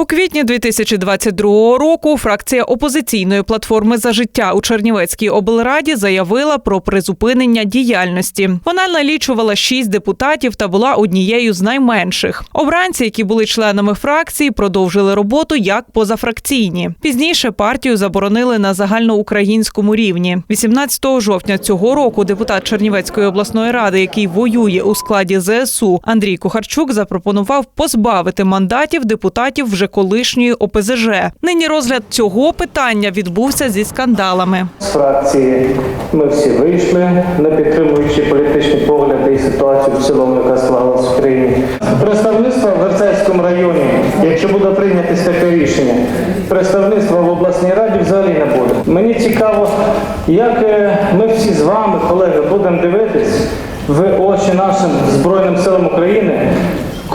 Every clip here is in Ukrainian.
У квітні 2022 року фракція опозиційної платформи за життя у Чернівецькій облраді заявила про призупинення діяльності. Вона налічувала шість депутатів та була однією з найменших. Обранці, які були членами фракції, продовжили роботу як позафракційні. Пізніше партію заборонили на загальноукраїнському рівні. 18 жовтня цього року депутат Чернівецької обласної ради, який воює у складі ЗСУ, Андрій Кухарчук запропонував позбавити мандатів депутатів вже колишньої ОПЗЖ. Нині розгляд цього питання відбувся зі скандалами. З фракції ми всі вийшли, не підтримуючи політичні погляди і ситуацію в цілому, яка склалась в країні. Представництво в Верцевському районі, якщо буде прийнятись таке рішення, представництва в обласній раді взагалі не буде. Мені цікаво, як е, ми всі з вами, колеги, будемо дивитись в очі нашим Збройним силам України.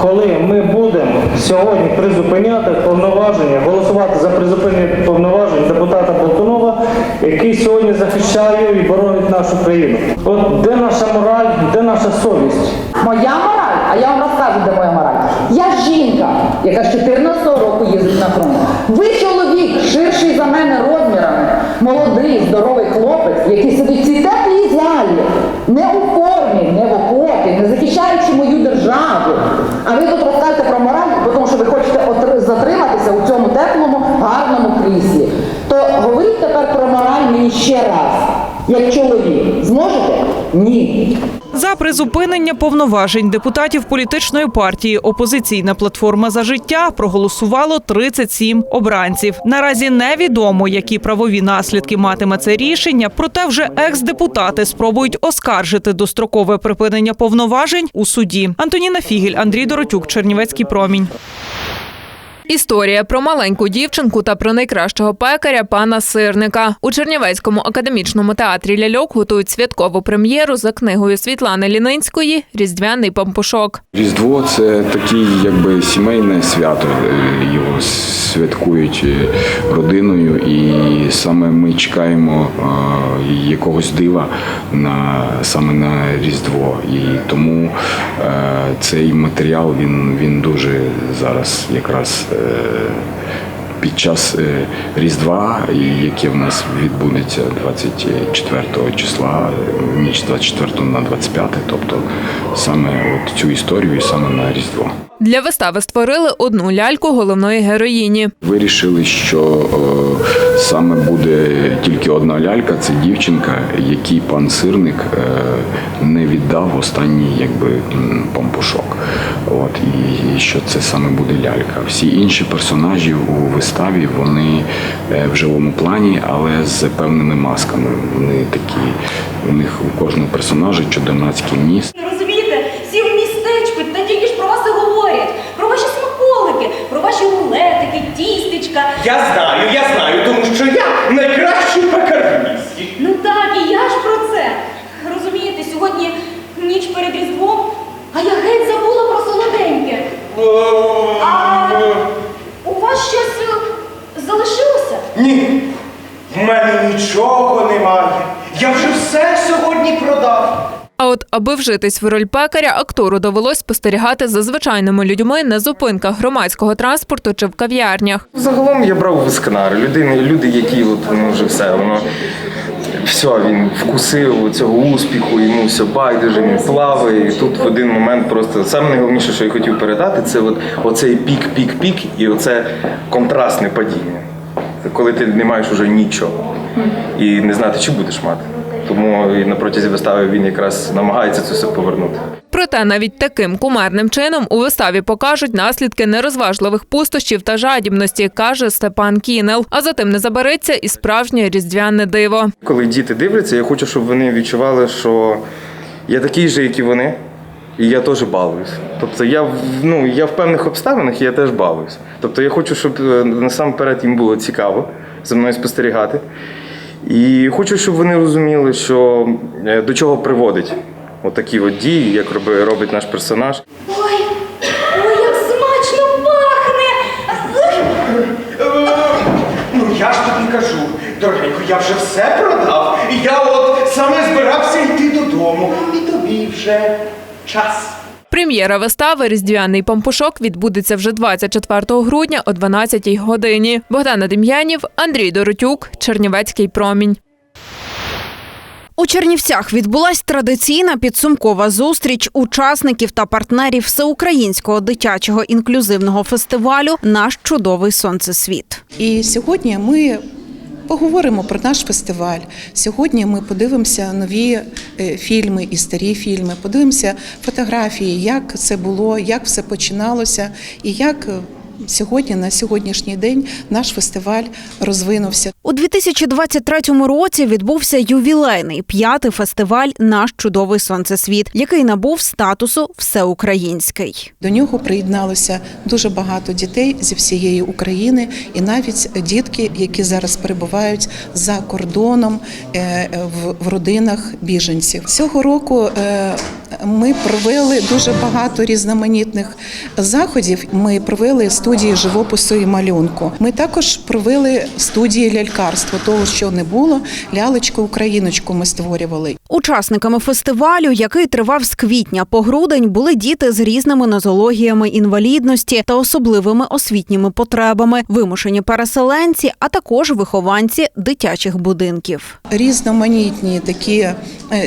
Коли ми будемо сьогодні призупиняти повноваження, голосувати за призупинення повноважень депутата Болтунова, який сьогодні захищає і боронить нашу країну. От де наша мораль, де наша совість? Моя мораль, а я вам розкажу, де моя мораль. Я жінка, яка з 14 року їздить на фронт. Ви чоловік, ширший за мене розмірами, молодий, здоровий хлопець, який сидить в цій теплій залі, не у формі, не в окопі, не захищаючи мою державу. А ви тут розказуєте про мораль, бо тому що ви хочете отр- затриматися у цьому теплому, гарному кріслі. То говоріть тепер мені ще раз. Як чоловік. Зможете? Ні. За призупинення повноважень депутатів політичної партії Опозиційна платформа за життя проголосувало 37 обранців. Наразі невідомо, які правові наслідки матиме це рішення. Проте вже екс-депутати спробують оскаржити дострокове припинення повноважень у суді. Антоніна Фігель, Андрій Доротюк, Чернівецький промінь. Історія про маленьку дівчинку та про найкращого пекаря пана Сирника у Чернівецькому академічному театрі ляльок готують святкову прем'єру за книгою Світлани Лінинської Різдвяний пампушок. Різдво це таке якби сімейне свято. Його святкують е, родиною, і саме ми чекаємо е, якогось дива на саме на Різдво. І тому е, цей матеріал він, він дуже зараз якраз. 呃 Під час е, Різдва, яке в нас відбудеться 24 числа, е, ніч 24 на 25, тобто саме от цю історію і саме на Різдво. Для вистави створили одну ляльку головної героїні. Вирішили, що е, саме буде тільки одна лялька, це дівчинка, якій пан сирник не віддав останній якби м, пампушок. От і, і що це саме буде лялька. Всі інші персонажі у виставі вони е, в живому плані, але з певними масками. Вони такі, у них у кожного персонажа чудернацький ніс. Розумієте, всі в містечку та тільки ж про вас і говорять. Про ваші смаколики, про ваші рулетики, тістечка. Я знаю, я знаю, тому що я найкращий пекар в місті. Ну так, і я ж про це. Розумієте, сьогодні ніч перед Різдвом, а я геть забула про солоденьке. А у вас щось е, залишилося? Ні, в мене нічого немає. Я вже все сьогодні продав. А от, аби вжитись в роль пекаря, актору довелось спостерігати за звичайними людьми на зупинках громадського транспорту чи в кав'ярнях. Загалом я брав висканар. Людини, люди, які от воно вже все, воно все, він вкусив цього успіху, йому все байдуже, він плаває. І тут в один момент просто саме найголовніше, що я хотів передати, це от оцей пік, пік, пік, і оце контрастне падіння. Коли ти не маєш уже нічого і не знати, чи будеш мати. Тому і на протязі вистави він якраз намагається це все повернути. Проте навіть таким кумарним чином у виставі покажуть наслідки нерозважливих пустощів та жадібності, каже Степан Кінел. А затим не забереться і справжнє різдвяне диво. Коли діти дивляться, я хочу, щоб вони відчували, що я такий же, як і вони, і я теж балуюсь. Тобто я ну я в певних обставинах я теж балуюсь. Тобто я хочу, щоб е, насамперед їм було цікаво за мною спостерігати. І хочу, щоб вони розуміли, що е, до чого приводить отакі от дії, як робить наш персонаж. Ой, ой, як смачно пахне! Ну я ж тобі кажу, дорогенько, я вже все продав. І я от саме збирався йти додому. І тобі вже час. Прем'єра вистави Різдвяний пампушок відбудеться вже 24 грудня о 12 годині. Богдана Дем'янів, Андрій Доротюк, Чернівецький промінь. У Чернівцях відбулась традиційна підсумкова зустріч учасників та партнерів всеукраїнського дитячого інклюзивного фестивалю Наш чудовий сонцесвіт. І сьогодні ми поговоримо про наш фестиваль. Сьогодні ми подивимося нові е, фільми і старі фільми, подивимося фотографії, як це було, як все починалося, і як е, сьогодні, на сьогоднішній день, наш фестиваль розвинувся. У 2023 році відбувся ювілейний п'ятий фестиваль Наш чудовий сонцесвіт, який набув статусу всеукраїнський. До нього приєдналося дуже багато дітей зі всієї України, і навіть дітки, які зараз перебувають за кордоном е, в- в родинах біженців. Цього року е, ми провели дуже багато різноманітних заходів. Ми провели студії живопису і малюнку. Ми також провели студії лялькарства, того, що не було. Лялечку Україночку ми створювали. Учасниками фестивалю, який тривав з квітня по грудень, були діти з різними нозологіями інвалідності та особливими освітніми потребами, вимушені переселенці, а також вихованці дитячих будинків. різноманітні такі е,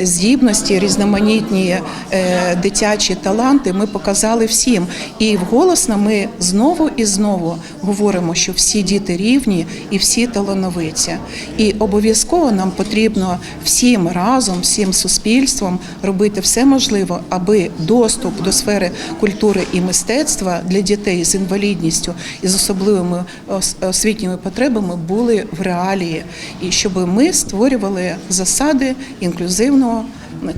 здібності, різноманітні е, дитячі таланти ми показали всім. І вголосно ми знову і знову говоримо, що всі діти рівні і всі талановиті. І обов'язково нам потрібно всім разом, всім суспільством робити все можливе, аби доступ до сфери культури і мистецтва для дітей з інвалідністю і з особливими освітніми потребами були в реалії, і щоб ми створювали засади інклюзивного,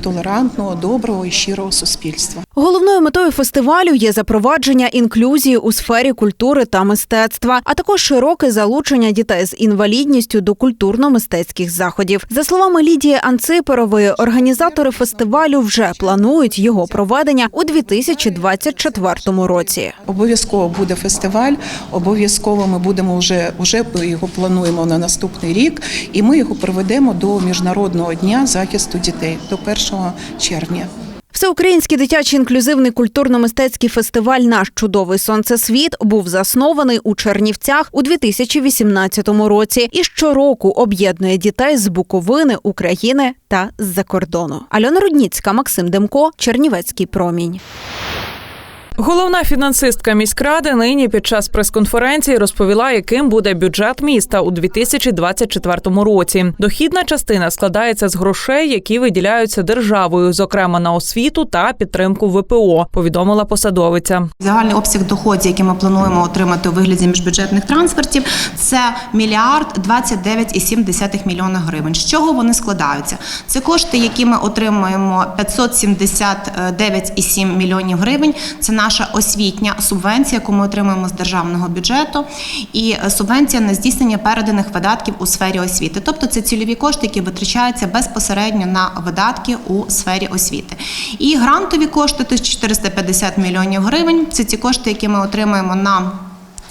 толерантного, доброго і щирого суспільства. Головною метою фестивалю є запровадження інклюзії у сфері культури та мистецтва, а також широке залучення дітей з інвалідністю до культурно-мистецьких заходів. За словами Лідії Анциперової, організатори фестивалю вже планують його проведення у 2024 році. Обов'язково буде фестиваль. Обов'язково ми будемо вже вже його плануємо на наступний рік, і ми його проведемо до міжнародного дня захисту дітей до 1 червня. Всеукраїнський дитячий інклюзивний культурно-мистецький фестиваль Наш чудовий сонцесвіт був заснований у Чернівцях у 2018 році і щороку об'єднує дітей з Буковини, України та з-за кордону. Альона Рудніцька, Максим Демко, Чернівецький промінь. Головна фінансистка міськради нині під час прес-конференції розповіла, яким буде бюджет міста у 2024 році. Дохідна частина складається з грошей, які виділяються державою, зокрема на освіту та підтримку ВПО. Повідомила посадовиця. Загальний обсяг доходів, який ми плануємо отримати у вигляді міжбюджетних трансфертів, це мільярд 29,7 мільйона гривень. З чого вони складаються? Це кошти, які ми отримуємо 579,7 мільйонів гривень. Це наша освітня субвенція, яку ми отримуємо з державного бюджету, і е, субвенція на здійснення переданих видатків у сфері освіти. Тобто це цільові кошти, які витрачаються безпосередньо на видатки у сфері освіти. І грантові кошти 1450 мільйонів гривень. Це ті кошти, які ми отримуємо на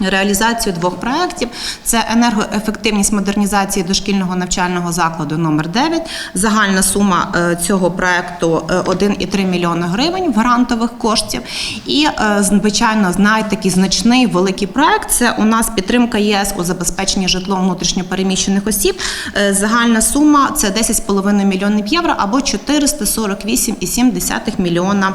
Реалізацію двох проєктів – це енергоефективність модернізації дошкільного навчального закладу номер 9 Загальна сума е, цього проєкту е, 1,3 мільйона гривень грантових коштів. І, е, звичайно, знай такий значний великий проєкт – це у нас підтримка єС у забезпеченні житлом внутрішньопереміщених осіб. Е, Загальна сума – це 10,5 мільйонів євро або 448,7 мільйона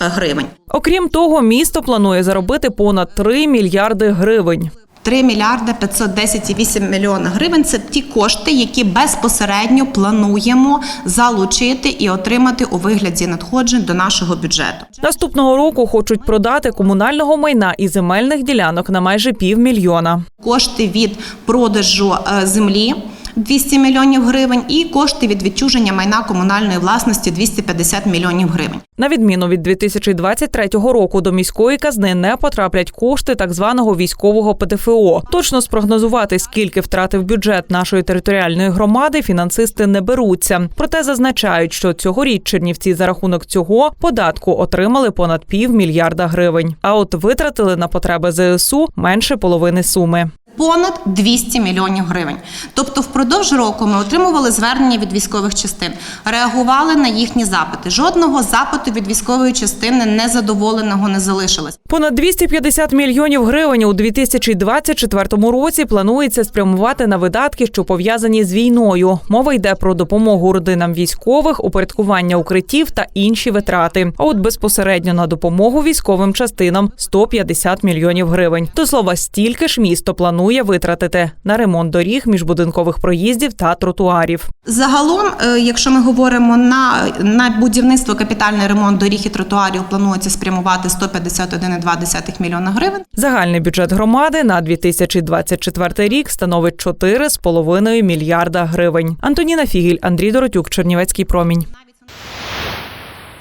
е, гривень. Окрім того, місто планує заробити понад 3 мільярди гривень. 3 мільярди 510,8 мільйона гривень це ті кошти, які безпосередньо плануємо залучити і отримати у вигляді надходжень до нашого бюджету. Наступного року хочуть продати комунального майна і земельних ділянок на майже півмільйона. Кошти від продажу е, землі. 200 мільйонів гривень і кошти від відчуження майна комунальної власності 250 мільйонів гривень. На відміну від 2023 року до міської казни не потраплять кошти так званого військового ПДФО. Точно спрогнозувати, скільки втратив бюджет нашої територіальної громади, фінансисти не беруться. Проте зазначають, що цьогоріч Чернівці за рахунок цього податку отримали понад півмільярда гривень. А от витратили на потреби ЗСУ менше половини суми. Понад 200 мільйонів гривень. Тобто, впродовж року ми отримували звернення від військових частин, реагували на їхні запити. Жодного запиту від військової частини незадоволеного не залишилось. Понад 250 мільйонів гривень у 2024 році планується спрямувати на видатки, що пов'язані з війною. Мова йде про допомогу родинам військових, упорядкування укриттів та інші витрати. А от безпосередньо на допомогу військовим частинам 150 мільйонів гривень. До слова, стільки ж місто планує витратити на ремонт доріг, міжбудинкових проїздів та тротуарів. Загалом, е, якщо ми говоримо на, на будівництво капітальний ремонт доріг і тротуарів, планується спрямувати 151,2 мільйона гривень. Загальний бюджет громади на 2024 рік становить 4,5 мільярда гривень. Антоніна Фігіль, Андрій Доротюк, Чернівецький промінь.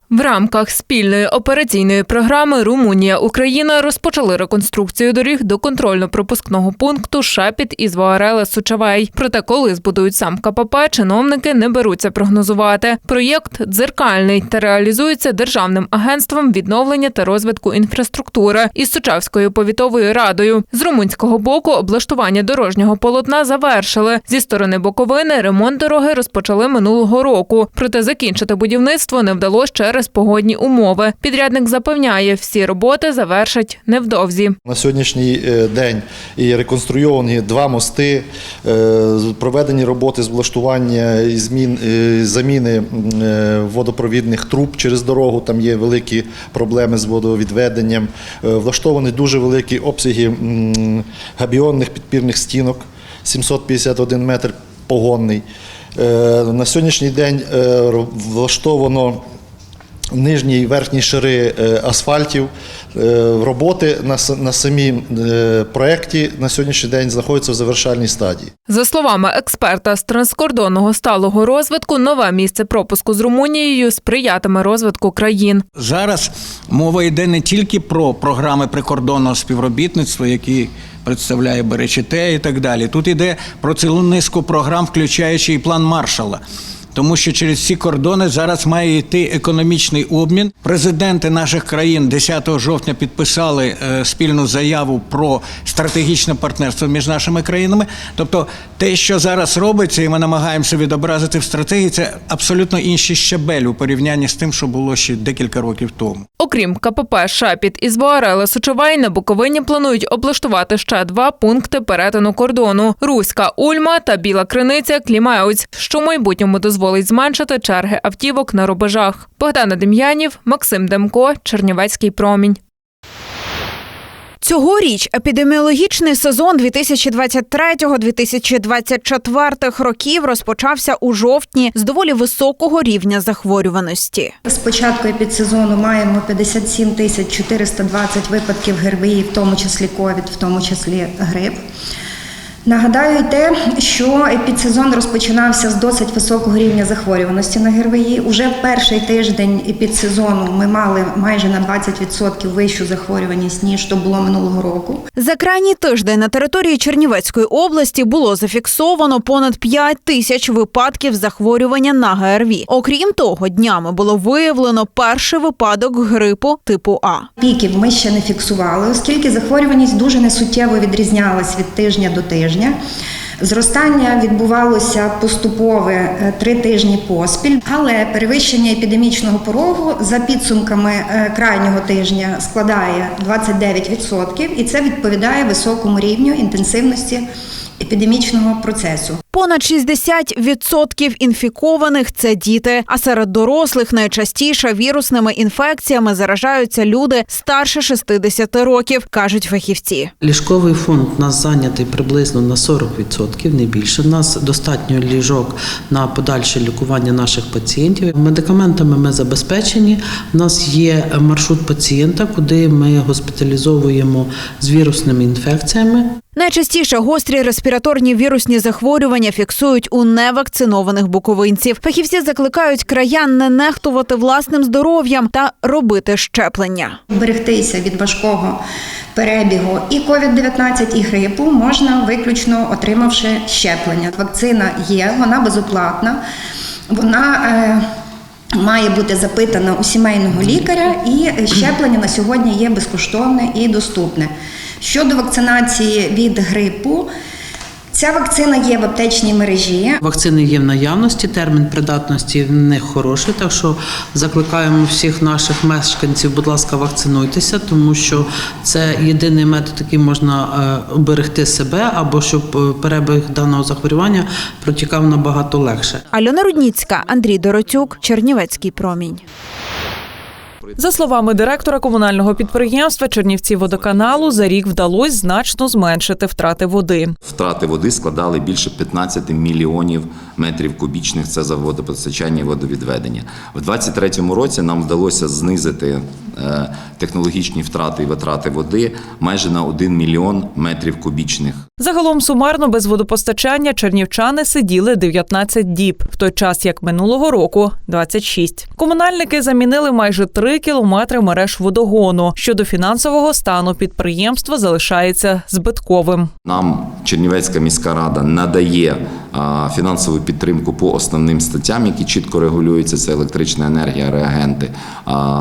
В рамках спільної операційної програми Румунія Україна розпочали реконструкцію доріг до контрольно-пропускного пункту Шапіт із Вуареле Сучавей. Проте, коли збудують сам КПП, чиновники не беруться прогнозувати. Проєкт дзеркальний та реалізується державним агентством відновлення та розвитку інфраструктури із Сучавською повітовою радою. З румунського боку облаштування дорожнього полотна завершили. Зі сторони Боковини ремонт дороги розпочали минулого року. Проте закінчити будівництво не вдалося через погодні умови. Підрядник запевняє, всі роботи завершать невдовзі. На сьогоднішній е, день і реконструйовані два мости, е, проведені роботи з влаштування і змін, е, заміни водопровідних труб через дорогу. Там є великі проблеми з водовідведенням. Влаштовані дуже великі обсяги габіонних підпірних стінок, 751 метр погонний. На сьогоднішній день влаштовано нижні і верхні шари е, асфальтів. Е, Роботи на, на самій е, проєкті на сьогоднішній день знаходяться в завершальній стадії. За словами експерта з транскордонного сталого розвитку, нове місце пропуску з Румунією сприятиме розвитку країн. Зараз мова йде не тільки про програми прикордонного співробітництва, які представляє Беречете і так далі. Тут йде про цілу низку програм, включаючи і план Маршала. Тому що через ці кордони зараз має йти економічний обмін. Президенти наших країн 10 жовтня підписали е, спільну заяву про стратегічне партнерство між нашими країнами. Тобто, те, що зараз робиться, і ми намагаємося відобразити в стратегії, це абсолютно інший щабель у порівнянні з тим, що було ще декілька років тому. Окрім КПП Шапіт із Буарела Сучовай на Буковині планують облаштувати ще два пункти перетину кордону: Руська Ульма та Біла Криниця Клімеуць, що в майбутньому дозволить зменшити черги автівок на рубежах. Богдана Дем'янів, Максим Демко, Чернівецький промінь. Цьогоріч епідеміологічний сезон 2023-2024 років розпочався у жовтні з доволі високого рівня захворюваності. З початку епідсезону маємо 57 тисяч 420 випадків ГРВІ, в тому числі ковід, в тому числі грип. Нагадаю те, що епідсезон розпочинався з досить високого рівня захворюваності на ГРВІ. Уже в перший тиждень епідсезону ми мали майже на 20% вищу захворюваність, ніж то було минулого року. За крайній тиждень на території Чернівецької області було зафіксовано понад 5 тисяч випадків захворювання на ГРВІ. Окрім того, днями було виявлено перший випадок грипу типу А. Піків ми ще не фіксували, оскільки захворюваність дуже несуттєво відрізнялась від тижня до тижня. Зростання відбувалося поступове е, три тижні поспіль, але перевищення епідемічного порогу за підсумками е, крайнього тижня складає 29%, і це відповідає високому рівню інтенсивності епідемічного процесу. Понад 60% інфікованих це діти. А серед дорослих найчастіше вірусними інфекціями заражаються люди старше 60 років, кажуть фахівці. Ліжковий фонд у нас зайнятий приблизно на 40%, не більше. У нас достатньо ліжок на подальше лікування наших пацієнтів. Медикаментами ми забезпечені. У нас є маршрут пацієнта, куди ми госпіталізовуємо з вірусними інфекціями. Найчастіше гострі респіраторні вірусні захворювання фіксують у невакцинованих буковинців. Фахівці закликають краян не нехтувати власним здоров'ям та робити щеплення. Берегтися від важкого перебігу і COVID-19, і грипу можна виключно отримавши щеплення. Вакцина є, вона безоплатна, вона е, має бути запитана у сімейного лікаря, і щеплення на сьогодні є безкоштовне і доступне. Щодо вакцинації від грипу, ця вакцина є в аптечній мережі. Вакцини є в наявності, термін придатності в них хороший, так що закликаємо всіх наших мешканців, будь ласка, вакцинуйтеся, тому що це єдиний метод, який можна е, уберегти себе або щоб е, перебіг даного захворювання протікав набагато легше. Альона Рудніцька, Андрій Доротюк, Чернівецький промінь. За словами директора комунального підприємства Чернівці водоканалу, за рік вдалося значно зменшити втрати води. Втрати води складали більше 15 мільйонів метрів кубічних. Це за водопостачання і водовідведення. В 2023 році нам вдалося знизити е, технологічні втрати і витрати води майже на 1 мільйон метрів кубічних. Загалом сумарно без водопостачання чернівчани сиділи 19 діб, в той час як минулого року 26. Комунальники замінили майже 3 кілометри мереж водогону. Щодо фінансового стану підприємство залишається збитковим. Нам Чернівецька міська рада надає фінансову підтримку по основним статтям, які чітко регулюються: це електрична енергія, реагенти,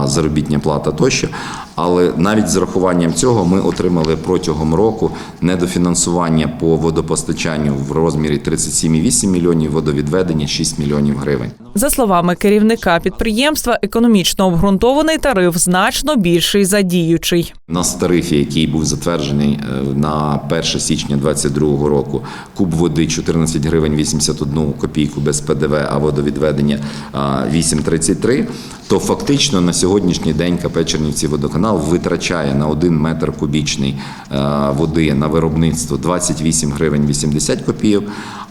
заробітня плата тощо. Але навіть з урахуванням цього ми отримали протягом року недофінансування по водопостачанню в розмірі 37,8 мільйонів, водовідведення 6 мільйонів гривень. За словами керівника підприємства, економічно обґрунтований тариф значно більший за діючий. У нас в тарифі, який був затверджений е, на 1 січня 2022 року, куб води 14 гривень 81 копійку без ПДВ, а водовідведення а, 8,33, то фактично на сьогоднішній день КП Чернівці водоканал витрачає на 1 метр кубічний е, води на виробництво 28 гривень 80 копійок,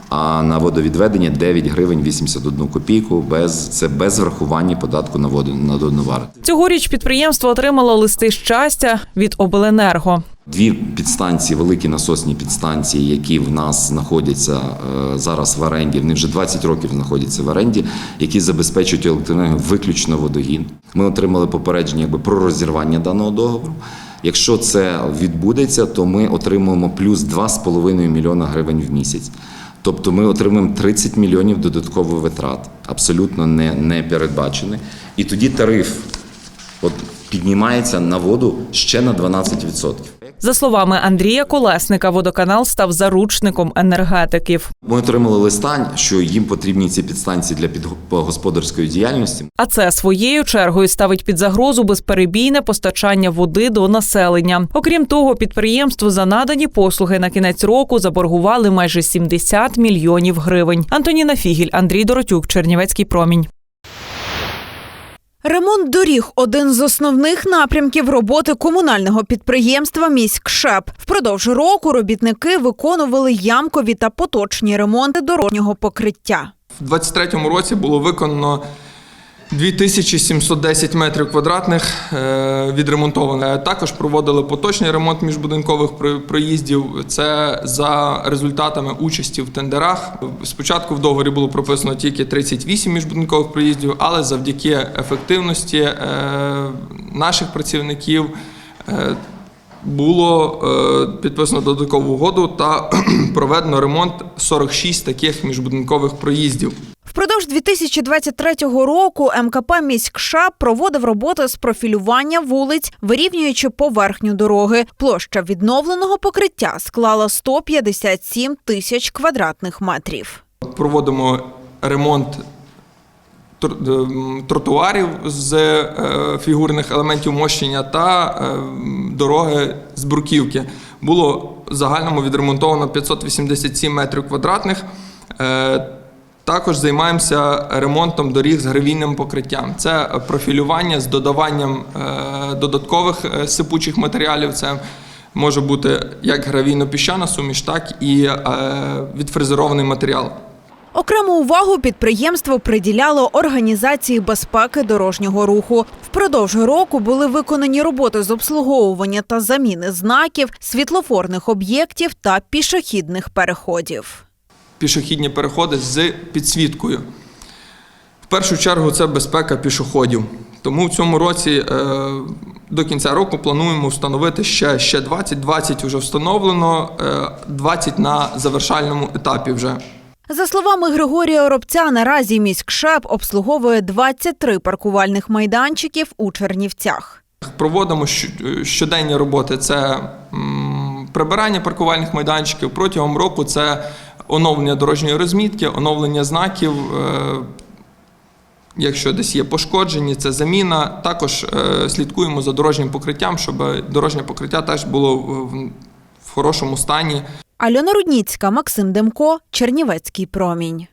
а на водовідведення 9 гривень 81 копійку без це без врахування податку на воду на додану вартість. Цьогоріч підприємство отримало листи щастя від обленерго. Дві підстанції, великі насосні підстанції, які в нас знаходяться е, зараз в оренді. Вони вже 20 років знаходяться в оренді, які забезпечують електроенергію виключно водогін. Ми отримали попередження якби про розірвання даного договору. Якщо це відбудеться, то ми отримуємо плюс 2,5 мільйона гривень в місяць. Тобто ми отримаємо 30 мільйонів додаткових витрат, абсолютно не, не передбачений. І тоді тариф от, піднімається на воду ще на 12%. За словами Андрія Колесника, водоканал став заручником енергетиків. Ми отримали листа, що їм потрібні ці підстанції для підгосподарської діяльності. А це своєю чергою ставить під загрозу безперебійне постачання води до населення. Окрім того, підприємство за надані послуги на кінець року заборгували майже 70 мільйонів гривень. Антоніна Фігіль, Андрій Доротюк, Чернівецький промінь. Ремонт доріг один з основних напрямків роботи комунального підприємства Міськшеп. Впродовж року робітники виконували ямкові та поточні ремонти дорожнього покриття. В 2023 році було виконано 2710 метрів квадратних е, відремонтовано. Е, Також проводили поточний ремонт міжбудинкових проїздів. Це за результатами участі в тендерах. Спочатку в договорі було прописано тільки 38 міжбудинкових проїздів, але завдяки ефективності е, наших працівників. Було е, підписано додаткову угоду та проведено ремонт 46 таких міжбудинкових проїздів. Впродовж 2023 року МКП «Міськшап» проводив роботи з профілювання вулиць, вирівнюючи поверхню дороги. Площа відновленого покриття склала 157 тисяч квадратних метрів. Проводимо ремонт ем, тротуарів з е, фігурних елементів мощення та е, дороги з бруківки. Було загальному відремонтовано 587 метрів квадратних. Е, Також займаємося ремонтом доріг з гравійним покриттям. Це профілювання з додаванням е, додаткових е, сипучих матеріалів. Це може бути як гравійно-піщана суміш, так і е, відфрезерований матеріал. Окрему увагу підприємство приділяло організації безпеки дорожнього руху. Впродовж року були виконані роботи з обслуговування та заміни знаків, світлофорних об'єктів та пішохідних переходів. пішохідні переходи з підсвіткою. В першу чергу це безпека пішоходів. Тому в цьому році е, до кінця року плануємо встановити ще, ще 20, 20 вже встановлено, е, 20 на завершальному етапі вже. За словами Григорія Оробця, наразі міськшеп обслуговує 23 паркувальних майданчиків у Чернівцях. Проводимо щоденні роботи. Це прибирання паркувальних майданчиків. Протягом року це оновлення дорожньої розмітки, оновлення знаків. е, Якщо десь є пошкоджені, це заміна. Також е, слідкуємо за дорожнім покриттям, щоб дорожнє покриття теж було в, в хорошому стані. Альона Рудніцька, Максим Демко, Чернівецький промінь.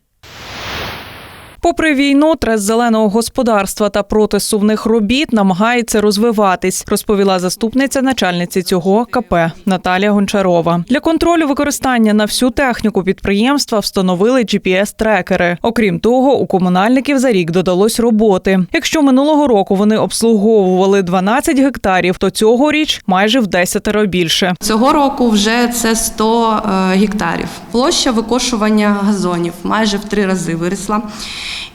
Попри війну, трест зеленого господарства та проти сувних робіт намагається розвиватись, розповіла заступниця начальниці цього КП Наталія Гончарова. Для контролю використання на всю техніку підприємства встановили GPS-трекери. Окрім того, у комунальників за рік додалось роботи. Якщо минулого року вони обслуговували 12 гектарів, то цьогоріч майже в 10 більше. Цього року вже це 100 е, гектарів. Площа викошування газонів майже в три рази виросла.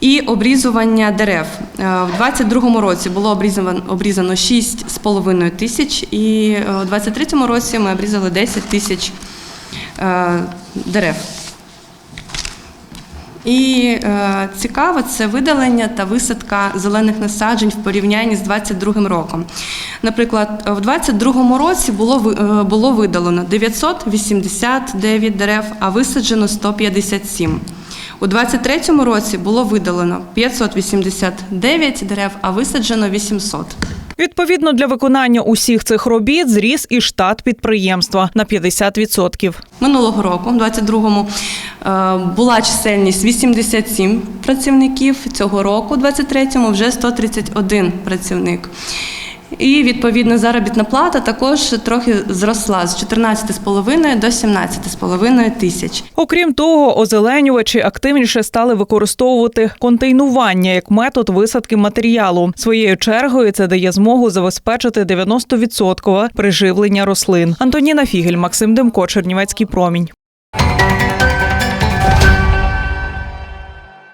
І обрізування дерев. Е, В 22-му році було обрізано, обрізано 6,5 тисяч, і е, у 23-му році ми обрізали 10 тисяч е, дерев. І е, цікаво, це видалення та висадка зелених насаджень в порівнянні з 22 роком. Наприклад, в 22 році було е, було видалено 989 дерев, а висаджено 157. У 23 році було видалено 589 дерев, а висаджено 800. Відповідно для виконання усіх цих робіт зріс і штат підприємства на 50%. Минулого року, 22-му, е, була чисельність 87 працівників. Цього року, 23-му, вже 131 працівник. І відповідно заробітна плата також трохи зросла з 14,5 до 17,5 тисяч. Окрім того, озеленювачі активніше стали використовувати контейнування як метод висадки матеріалу. Своєю чергою це дає змогу забезпечити 90% приживлення рослин. Антоніна Фігель, Максим Демко, Чернівецький промінь.